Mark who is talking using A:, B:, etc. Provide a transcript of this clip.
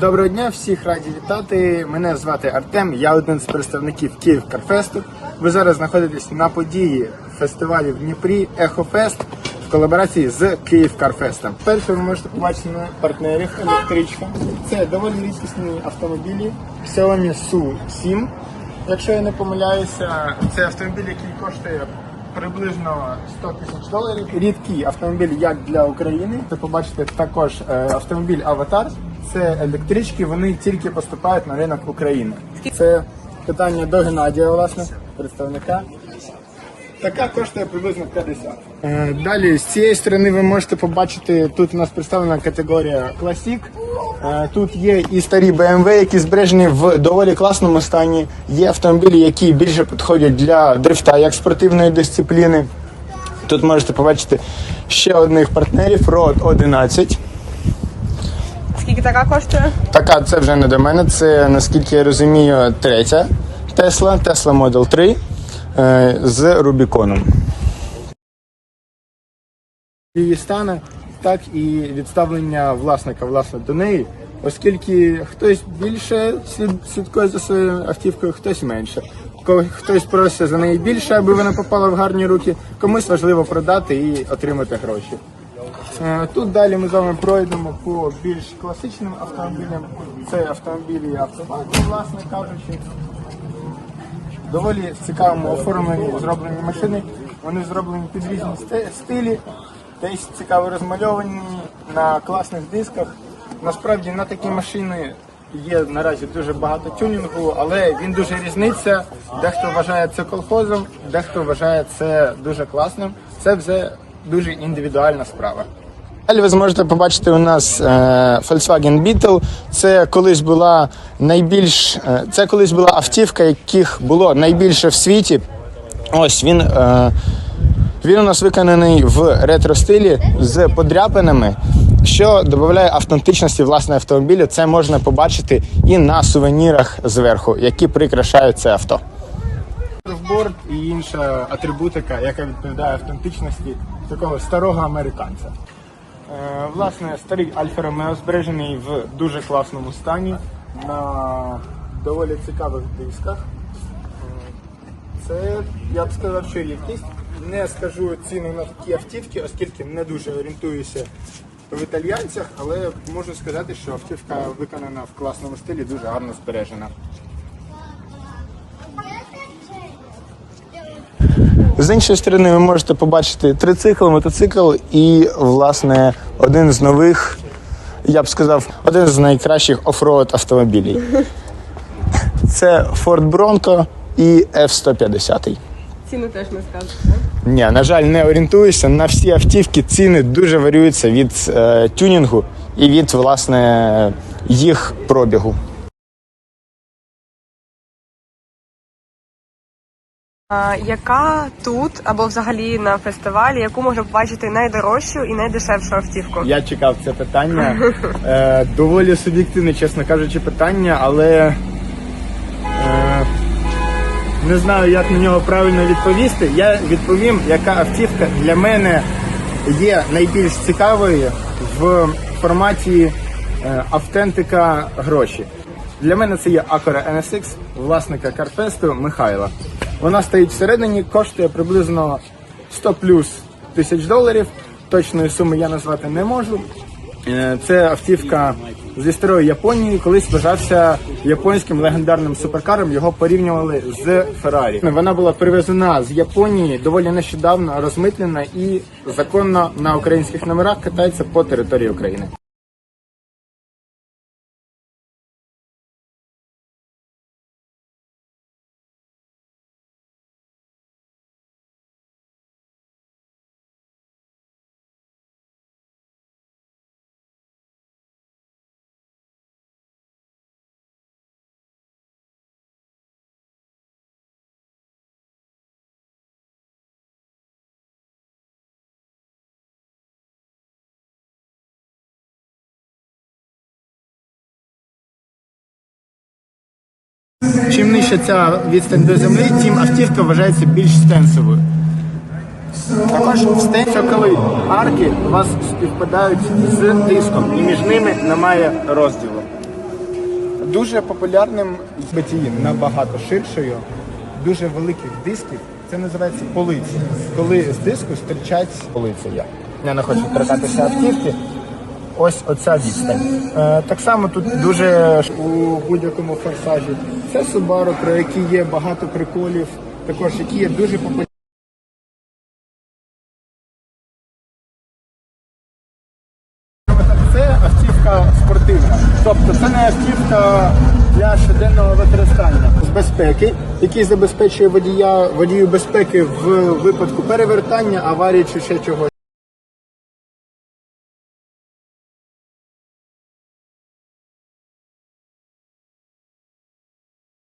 A: Доброго дня, всіх раді вітати. Мене звати Артем, я один з представників Київ Карфесту. Ви зараз знаходитесь на події фестивалю в Дніпрі Ехофест в колаборації з Київ Карфестом. Перше ви можете побачити на партнерів електричка. Це доволі рідкісні автомобілі Xiaomi SU7. Якщо я не помиляюся, це автомобіль, який коштує приблизно 100 тисяч доларів. Рідкий автомобіль як для України. Ви побачите також е, автомобіль Аватар. Це електрички, вони тільки поступають на ринок України. Це питання до Геннадія, власне, представника. Така коштує приблизно 50. Е, Далі з цієї сторони ви можете побачити, тут у нас представлена категорія Classic. Е, Тут є і старі BMW, які збережені в доволі класному стані. Є автомобілі, які більше підходять для дрифта як спортивної дисципліни. Тут можете побачити ще одних партнерів Road 11.
B: Скільки така коштує?
A: Така це вже не до мене. Це наскільки я розумію, третя Тесла, Tesla Model 3 е, з Рубіконом. Її стане, так і відставлення власника власне до неї, оскільки хтось більше слід- слідкує за своєю автівкою, хтось менше. Ко- Хтось просить за неї більше, аби вона попала в гарні руки, комусь важливо продати і отримати гроші. Е, Тут далі ми з вами пройдемо по більш класичним автомобілям. Це автомобілі автомати, власне кажучи. Доволі цікавому оформленні зроблені машини. Вони зроблені під різні стилі, десь цікаво розмальовані на класних дисках. Насправді на такі машини є наразі дуже багато тюнінгу, але він дуже різниця. Дехто вважає це колхозом, дехто вважає це дуже класним. Це вже дуже індивідуальна справа. Далі ви зможете побачити у нас е, Volkswagen Beetle. Це колись була найбільш е, це колись була автівка, яких було найбільше в світі. Ось він. Е, він у нас виконаний в ретро стилі з подряпинами, що додає автентичності власне автомобілю. Це можна побачити і на сувенірах зверху, які прикрашають це авто. Surfboard і інша атрибутика, яка відповідає автентичності такого старого американця. Е, Власне, старий Альфа Ромео збережений в дуже класному стані на доволі цікавих дисках. Це, я б сказав, що рідкість. Не скажу ціну на такі автівки, оскільки не дуже орієнтуюся в італьянцях, але можу сказати, що автівка виконана в класному стилі, дуже гарно збережена. З іншої сторони, ви можете побачити трицикл, мотоцикл і, власне, один з нових, я б сказав, один з найкращих офроуд автомобілів. Це Ford Bronco і F-150.
B: Ціну теж не скажете.
A: Ні, на жаль, не орієнтуюся. На всі автівки ціни дуже варіюються від е, тюнінгу і від власне їх пробігу.
B: Яка тут або взагалі на фестивалі, яку можна побачити найдорожчу і найдешевшу автівку?
A: Я чекав це питання. Е, доволі суб'єктивне, чесно кажучи, питання, але е, не знаю, як на нього правильно відповісти. Я відповім, яка автівка для мене є найбільш цікавою в форматі е, автентика гроші. Для мене це є Acura NSX власника Карфесту Михайла. Вона стоїть всередині, коштує приблизно 100 плюс тисяч доларів. Точної суми я назвати не можу. Е, Це автівка зі старої Японії, колись вважався японським легендарним суперкаром. Його порівнювали з Феррарі. Вона була привезена з Японії доволі нещодавно, розмитлена і законно на українських номерах катається по території України. Нижча ця відстань до землі, тим автівка вважається більш стенсовою. Також в стенсі, коли арки у вас співпадають з диском, і між ними немає розділу. Дуже популярним батіїн набагато ширшою, дуже великих дисків. Це називається полиці. Коли з диску стирчать полиця. Я, не хочу торкатися автівки. Ось оця відстань. Е, так само тут дуже у будь-якому форсажі. Це Subaru, про які є багато приколів, також які є дуже популярні. Це автівка спортивна, тобто це не автівка для щоденного використання з безпеки, який забезпечує водія водію безпеки в випадку перевертання, аварії чи ще чогось.